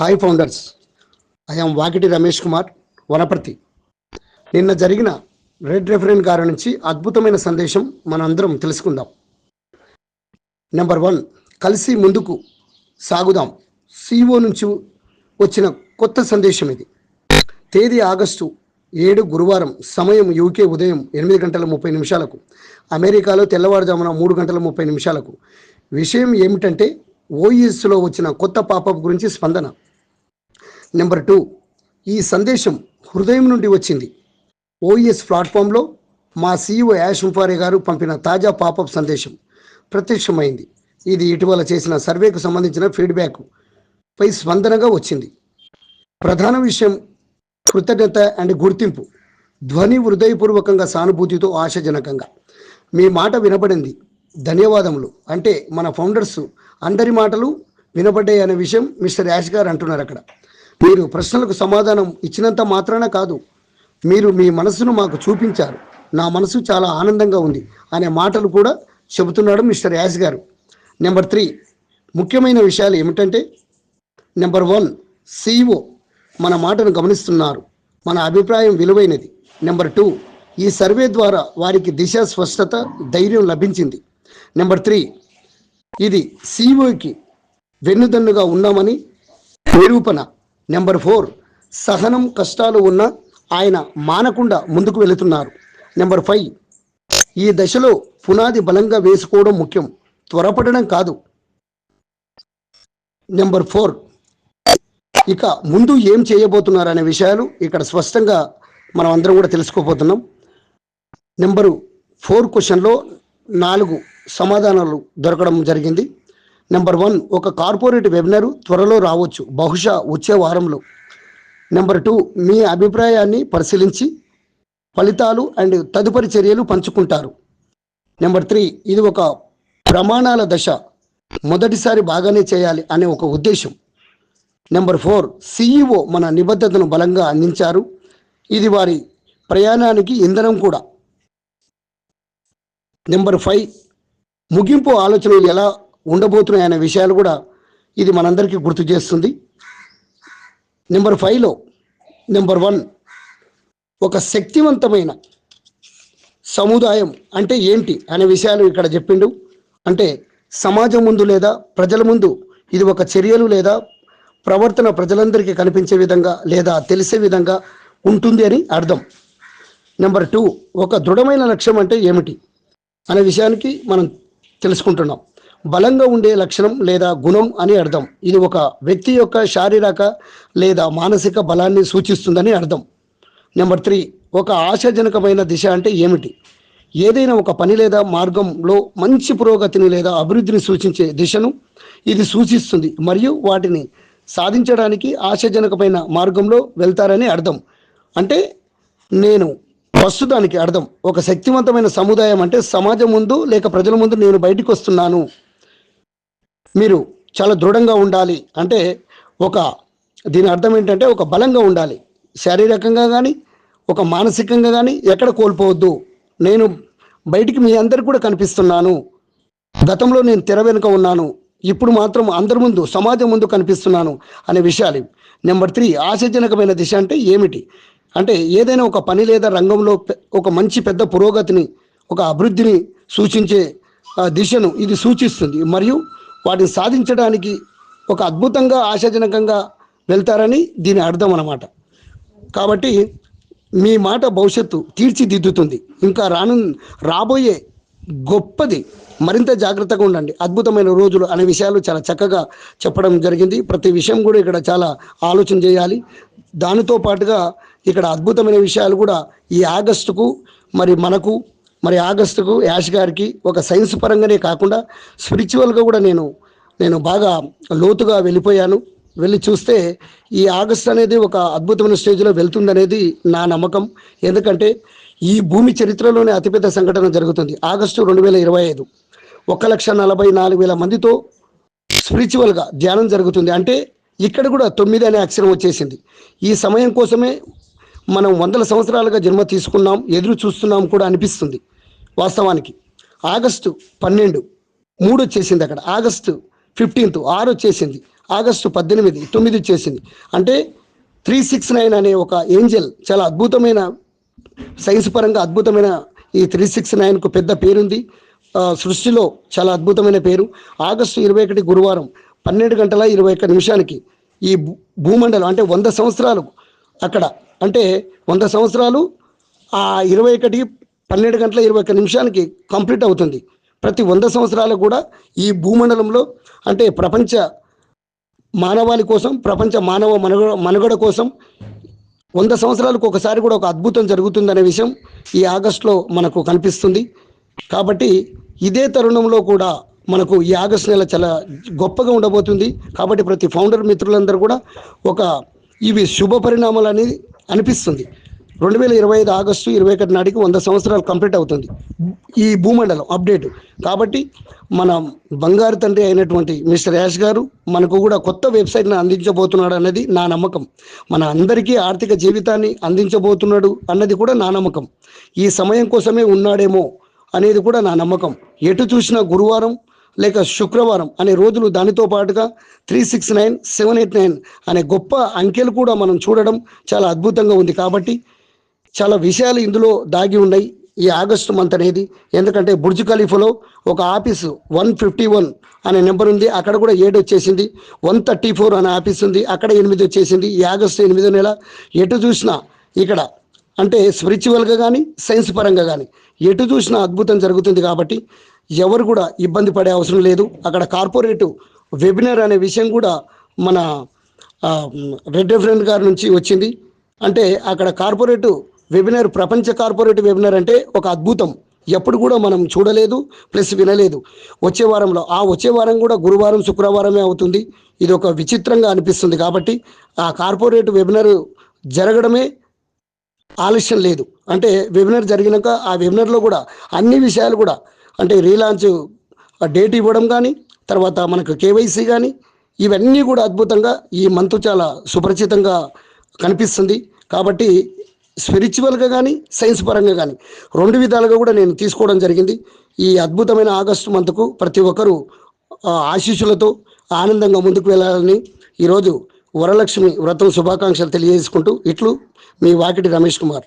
Hi founders I'm Vakiti Ramesh Kumar Wanaparthy నిన్న జరిగిన red referent గారి నుంచి అద్భుతమైన సందేశం మనందరం తెలుసుకుందాం. నెంబర్ వన్ కలిసి ముందుకు సాగుదాం. సిఓ నుంచి వచ్చిన కొత్త సందేశం ఇది. తేదీ ఆగస్టు ఏడు గురువారం సమయం యూకే ఉదయం ఎనిమిది గంటల ముప్పై నిమిషాలకు అమెరికాలో తెల్లవారుజామున మూడు గంటల ముప్పై నిమిషాలకు. విషయం ఏమిటంటే ఓఈఎస్లో వచ్చిన కొత్త పాపప్ గురించి స్పందన. Number two. ఈ సందేశం హృదయం నుండి వచ్చింది. ఓఈఎస్ ప్లాట్ఫామ్లో మా సీఈఓ యాష్ ఉంఫారే గారు పంపిన తాజా పాపప్ సందేశం ప్రత్యక్షమైంది. ఇది ఇటీవల చేసిన సర్వేకు సంబంధించిన ఫీడ్బ్యాక్ పై స్పందనగా వచ్చింది. ప్రధాన విషయం కృతజ్ఞత అండ్ గుర్తింపు. ధ్వని హృదయపూర్వకంగా సానుభూతితో ఆశాజనకంగా. మీ మాట వినబడింది. ధన్యవాదములు. అంటే మన ఫౌండర్స్ అందరి మాటలు వినబడ్డాయి అనే విషయం మిస్టర్ యాష్ గారు అంటున్నారు అక్కడ. మీరు ప్రశ్నలకు సమాధానం ఇచ్చినంత మాత్రాన కాదు. మీరు మీ మనసును మాకు చూపించారు. నా మనసు చాలా ఆనందంగా ఉంది అనే మాటలు కూడా చెబుతున్నాడు మిస్టర్ యాష్ గారు. Number three. ముఖ్యమైన విషయాలు ఏమిటంటే నెంబర్ వన్ సిఇఓ మన మాటను గమనిస్తున్నారు. మన అభిప్రాయం విలువైనది. నెంబర్ టూ ఈ సర్వే ద్వారా వారికి దిశ స్పష్టత ధైర్యం లభించింది. నెంబర్ త్రీ ఇది సిఇఓకి వెన్నుదన్నుగా ఉన్నామని నిరూపణ నెంబర్ ఫోర్ సహనం కష్టాలు ఉన్న ఆయన మానకుండా ముందుకు వెళుతున్నారు. నెంబర్ ఫైవ్ ఈ దశలో పునాది బలంగా వేసుకోవడం ముఖ్యం త్వరపడడం కాదు. నెంబర్ ఫోర్ ఇక ముందు ఏం చేయబోతున్నారు అనే విషయాలు ఇక్కడ స్పష్టంగా మనం అందరం కూడా తెలుసుకోబోతున్నాం. నెంబరు ఫోర్ క్వశ్చన్లో నాలుగు సమాధానాలు దొరకడం జరిగింది. నెంబర్ వన్ ఒక కార్పొరేట్ వెబినార్ త్వరలో రావచ్చు బహుశా వచ్చే వారంలో. నెంబర్ టూ మీ అభిప్రాయాన్ని పరిశీలించి ఫలితాలు అండ్ తదుపరి చర్యలు పంచుకుంటారు. నెంబర్ త్రీ ఇది ఒక ప్రమాణాల దశ. మొదటిసారి బాగానే చేయాలి అనే ఒక ఉద్దేశం. నెంబర్ ఫోర్ సిఈఓ మన నిబద్ధతను బలంగా అందించారు. ఇది వారి ప్రయాణానికి ఇంధనం కూడా. నెంబర్ ఫైవ్ ముగింపు ఆలోచనలు ఎలా ఉండబోతున్నాయి అనే విషయాలు కూడా ఇది మనందరికీ గుర్తు చేస్తుంది. నెంబర్ ఫైవ్లో నెంబర్ వన్ ఒక శక్తివంతమైన సముదాయం అంటే ఏంటి అనే విషయాలు ఇక్కడ చెప్పిండు. అంటే సమాజం ముందు లేదా ప్రజల ముందు ఇది ఒక చర్యలు లేదా ప్రవర్తన ప్రజలందరికీ కనిపించే విధంగా లేదా తెలిసే విధంగా ఉంటుంది అని అర్థం. నెంబర్ టూ ఒక దృఢమైన లక్ష్యం అంటే ఏమిటి అనే విషయానికి మనం తెలుసుకుంటున్నాం. బలంగా ఉండే లక్షణం లేదా గుణం అని అర్థం. ఇది ఒక వ్యక్తి యొక్క శారీరక లేదా మానసిక బలాన్ని సూచిస్తుందని అర్థం. నెంబర్ త్రీ ఒక ఆశాజనకమైన దిశ అంటే ఏమిటి? ఏదైనా ఒక పని లేదా మార్గంలో మంచి పురోగతిని లేదా అభివృద్ధిని సూచించే దిశను ఇది సూచిస్తుంది. మరియు వాటిని సాధించడానికి ఆశాజనకమైన మార్గంలో వెళ్తారని అర్థం. అంటే నేను ప్రస్తుతానికి అర్థం. ఒక శక్తివంతమైన సముదాయం అంటే సమాజం ముందు లేక ప్రజల ముందు నేను బయటికి వస్తున్నాను. మీరు చాలా దృఢంగా ఉండాలి. అంటే ఒక దీని అర్థం ఏంటంటే ఒక బలంగా ఉండాలి. శారీరకంగా కానీ ఒక మానసికంగా కానీ ఎక్కడ కోల్పోవద్దు. నేను బయటికి మీ అందరికి కూడా కనిపిస్తున్నాను. గతంలో నేను తెర వెనుక ఉన్నాను. ఇప్పుడు మాత్రం అందరి ముందు సమాజం ముందు కనిపిస్తున్నాను అనే విషయాలు. నెంబర్ త్రీ ఆశాజనకమైన దిశ అంటే ఏమిటి? అంటే ఏదైనా ఒక పని లేదా రంగంలో ఒక మంచి పెద్ద పురోగతిని ఒక అభివృద్ధిని సూచించే దిశను ఇది సూచిస్తుంది. మరియు వాటిని సాధించడానికి ఒక అద్భుతంగా ఆశాజనకంగా వెళ్తారని దీని అర్థం అన్నమాట. కాబట్టి మీ మాట భవిష్యత్తు తీర్చిదిద్దుతుంది. ఇంకా రాను రాబోయే గొప్పది మరింత జాగ్రత్తగా ఉండండి. అద్భుతమైన రోజులు అనే విషయాలు చాలా చక్కగా చెప్పడం జరిగింది. ప్రతి విషయం కూడా ఇక్కడ చాలా ఆలోచన చేయాలి. దానితో పాటుగా ఇక్కడ అద్భుతమైన విషయాలు కూడా ఈ ఆగస్టుకు మరి మనకు మరి ఆగస్టుకు యాష్ గారికి ఒక సైన్స్ పరంగానే కాకుండా స్పిరిచువల్గా కూడా నేను నేను బాగా లోతుగా వెళ్ళిపోయాను. వెళ్ళి చూస్తే ఈ ఆగస్ట్ అనేది ఒక అద్భుతమైన స్టేజ్లో వెళ్తుందనేది నా నమ్మకం. ఎందుకంటే ఈ భూమి చరిత్రలోనే అతిపెద్ద సంఘటన జరుగుతుంది. ఆగస్టు రెండు వేల ఇరవై ఐదు. ఒక లక్ష నలభై నాలుగు వేల మందితో స్పిరిచువల్గా ధ్యానం జరుగుతుంది. అంటే ఇక్కడ కూడా తొమ్మిది అనే అక్షరం వచ్చేసింది. ఈ సమయం కోసమే మనం వందల సంవత్సరాలుగా జన్మ తీసుకున్నాం ఎదురు చూస్తున్నాం కూడా అనిపిస్తుంది వాస్తవానికి. ఆగస్టు పన్నెండు మూడు వచ్చేసింది అక్కడ. ఆగస్టు ఫిఫ్టీన్త్ ఆరు వచ్చేసింది ఆగస్టు పద్దెనిమిది తొమ్మిది వచ్చేసింది అంటే త్రీ సిక్స్ నైన్ అనే ఒక ఏంజల్ చాలా అద్భుతమైన సైన్స్ పరంగా అద్భుతమైన ఈ త్రీ సిక్స్ నైన్కు పెద్ద పేరుంది. సృష్టిలో చాలా అద్భుతమైన పేరు. ఆగస్టు ఇరవై ఒకటి గురువారం పన్నెండు గంటల ఇరవై ఒక్క నిమిషానికి ఈ భూ- భూమండలం అంటే వంద సంవత్సరాలు అక్కడ. అంటే వంద సంవత్సరాలు ఆ ఇరవై ఒకటి పన్నెండు గంటల ఇరవై ఒక్క నిమిషానికి కంప్లీట్ అవుతుంది. ప్రతి వంద సంవత్సరాలు కూడా ఈ భూమండలంలో అంటే ప్రపంచ మానవాళి కోసం ప్రపంచ మానవ మనుగడ మనుగడ కోసం వంద సంవత్సరాలకు ఒకసారి కూడా ఒక అద్భుతం జరుగుతుందనే విషయం ఈ ఆగస్టులో మనకు కనిపిస్తుంది. కాబట్టి ఇదే తరుణంలో కూడా మనకు ఈ ఆగస్టు నెల చాలా గొప్పగా ఉండబోతుంది. కాబట్టి ప్రతి ఫౌండర్ మిత్రులందరూ కూడా ఒక ఇవి శుభ పరిణామాలు అనేది అనిపిస్తుంది. రెండు వేల ఇరవై ఐదు ఆగస్టు ఇరవై ఒకటి నాటికి వంద సంవత్సరాలు కంప్లీట్ అవుతుంది. ఈ భూమండలం అప్డేట్. కాబట్టి మన బంగారు తండ్రి అయినటువంటి మిస్టర్ యాష్ గారు మనకు కూడా కొత్త వెబ్సైట్ని అందించబోతున్నాడు అన్నది నా నమ్మకం. మన అందరికీ ఆర్థిక జీవితాన్ని అందించబోతున్నాడు అన్నది కూడా నా నమ్మకం. ఈ సమయం కోసమే ఉన్నాడేమో అనేది కూడా నా నమ్మకం. ఎటు చూసినా గురువారం లేక శుక్రవారం అనే రోజులు దానితో పాటుగా three six nine seven eight nine అనే గొప్ప అంకెలు కూడా మనం చూడడం చాలా అద్భుతంగా ఉంది. కాబట్టి చాలా విషయాలు ఇందులో దాగి ఉన్నాయి ఈ ఆగస్టు మంత్ అనేది. ఎందుకంటే బుర్జ్ ఖలీఫాలో ఒక ఆఫీసు వన్ ఫిఫ్టీ వన్ అనే నెంబర్ ఉంది. అక్కడ కూడా ఏడు వచ్చేసింది. వన్ థర్టీ ఫోర్ అనే ఆఫీస్ ఉంది. అక్కడ ఎనిమిది వచ్చేసింది. ఈ ఆగస్టు ఎనిమిదో నెల ఎటు చూసినా ఇక్కడ అంటే స్పిరిచువల్గా కానీ సైన్స్ పరంగా కానీ ఎటు చూసినా అద్భుతం జరుగుతుంది. కాబట్టి ఎవరు కూడా ఇబ్బంది పడే అవసరం లేదు. అక్కడ కార్పొరేట్ వెబినార్ అనే విషయం కూడా మన రెడ్ రెఫరెంట్ గారి నుంచి వచ్చింది. అంటే అక్కడ కార్పొరేట్ వెబినార్ ప్రపంచ కార్పొరేట్ వెబినార్ అంటే ఒక అద్భుతం. ఎప్పుడు కూడా మనం చూడలేదు ప్లస్ వినలేదు. వచ్చే వారంలో ఆ వచ్చే వారం కూడా గురువారం శుక్రవారమే అవుతుంది. ఇది ఒక విచిత్రంగా అనిపిస్తుంది కాబట్టి ఆ కార్పొరేట్ వెబినార్ జరగడమే ఆలస్యం లేదు. అంటే వెబినార్ జరిగినాక ఆ వెబినార్లో కూడా అన్ని విషయాలు కూడా అంటే రీలాంచ్ డేట్ ఇవ్వడం కానీ తర్వాత మనకు కేవైసీ కానీ ఇవన్నీ కూడా అద్భుతంగా ఈ మంత్ చాలా సుపరిచితంగా కనిపిస్తుంది. కాబట్టి స్పిరిచువల్గా కానీ సైన్స్ పరంగా కానీ రెండు విధాలుగా కూడా నేను తీసుకోవడం జరిగింది. ఈ అద్భుతమైన ఆగస్టు మంత్కు ప్రతి ఒక్కరూ ఆశీస్సులతో ఆనందంగా ముందుకు వెళ్ళాలని ఈరోజు వరలక్ష్మి వ్రతం శుభాకాంక్షలు తెలియజేసుకుంటూ ఇట్లు మీ వాకిటి రమేష్ కుమార్.